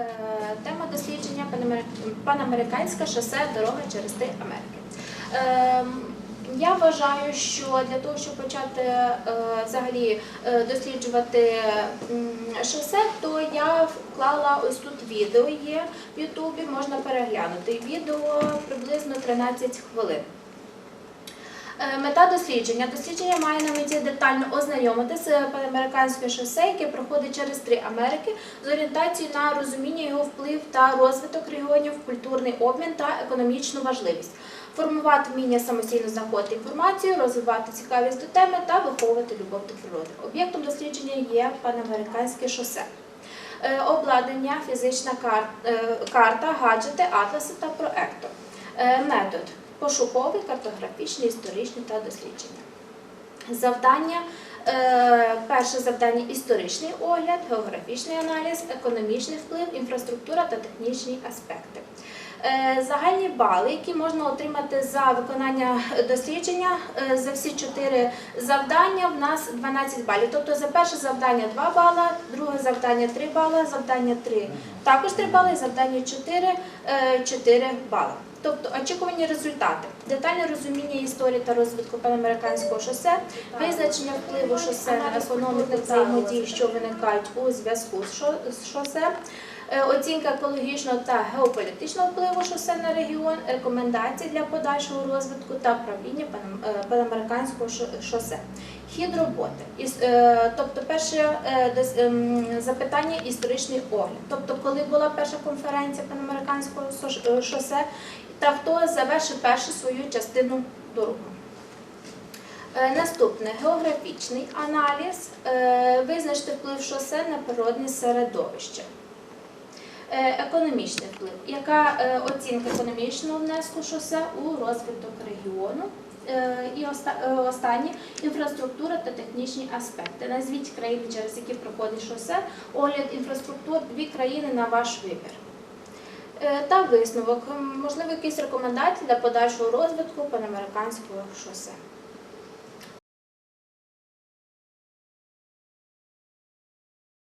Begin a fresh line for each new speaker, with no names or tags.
Е, Тема дослідження «Панамер- панамериканське шосе дорога через три Америки. Ем, Я вважаю, що для того, щоб почати е, взагалі е, досліджувати шосе, то я вклала ось тут відео є в Ютубі, можна переглянути. Відео приблизно 13 хвилин. Е, Мета дослідження. Дослідження має на меті детально ознайомити з панамериканським шосе, яке проходить через три Америки, з орієнтацією на розуміння його вплив та розвиток регіонів, культурний обмін та економічну важливість, формувати вміння самостійно знаходити інформацію, розвивати цікавість до теми та виховувати любов до природи. Об'єктом дослідження є панамериканське шосе. Е, Обладнання, фізична е, карта, гаджети, атласи та проектор. Е, Метод пошуковий, картографічні, історичні та дослідження. Завдання. е, Перше завдання історичний огляд, географічний аналіз, економічний вплив, інфраструктура та технічні аспекти. Е, Загальні бали, які можна отримати за виконання дослідження е, за всі чотири завдання, в нас 12 балів. Тобто за перше завдання 2 бала, друге завдання 3 бали, завдання 3 також 3 бали, завдання 4 е, 4 бали. Тобто очікувані результати, детальне розуміння історії та розвитку панамериканського шосе, визначення впливу шосе на економіку взаємодій, що виникають у зв'язку з шосе, оцінка екологічного та геополітичного впливу шосе на регіон, рекомендації для подальшого розвитку та правління е, панамериканського шосе. Хід роботи. Е, Тобто, перше е, ем, запитання історичний огляд. Тобто, коли була перша конференція панамериканського е, шосе, та хто завершив першу свою частину дороги. Е, Наступне географічний аналіз. Е, Визначити вплив шосе на природне середовище. Е, Економічний вплив. Яка е, оцінка економічного внеску шосе у розвиток регіону? Е, І оста- останнє інфраструктура та технічні аспекти. Назвіть країни, через які проходить шосе, огляд інфраструктур, дві країни на ваш вибір. Та висновок, можливо, якісь рекомендації для подальшого розвитку панамериканського шосе.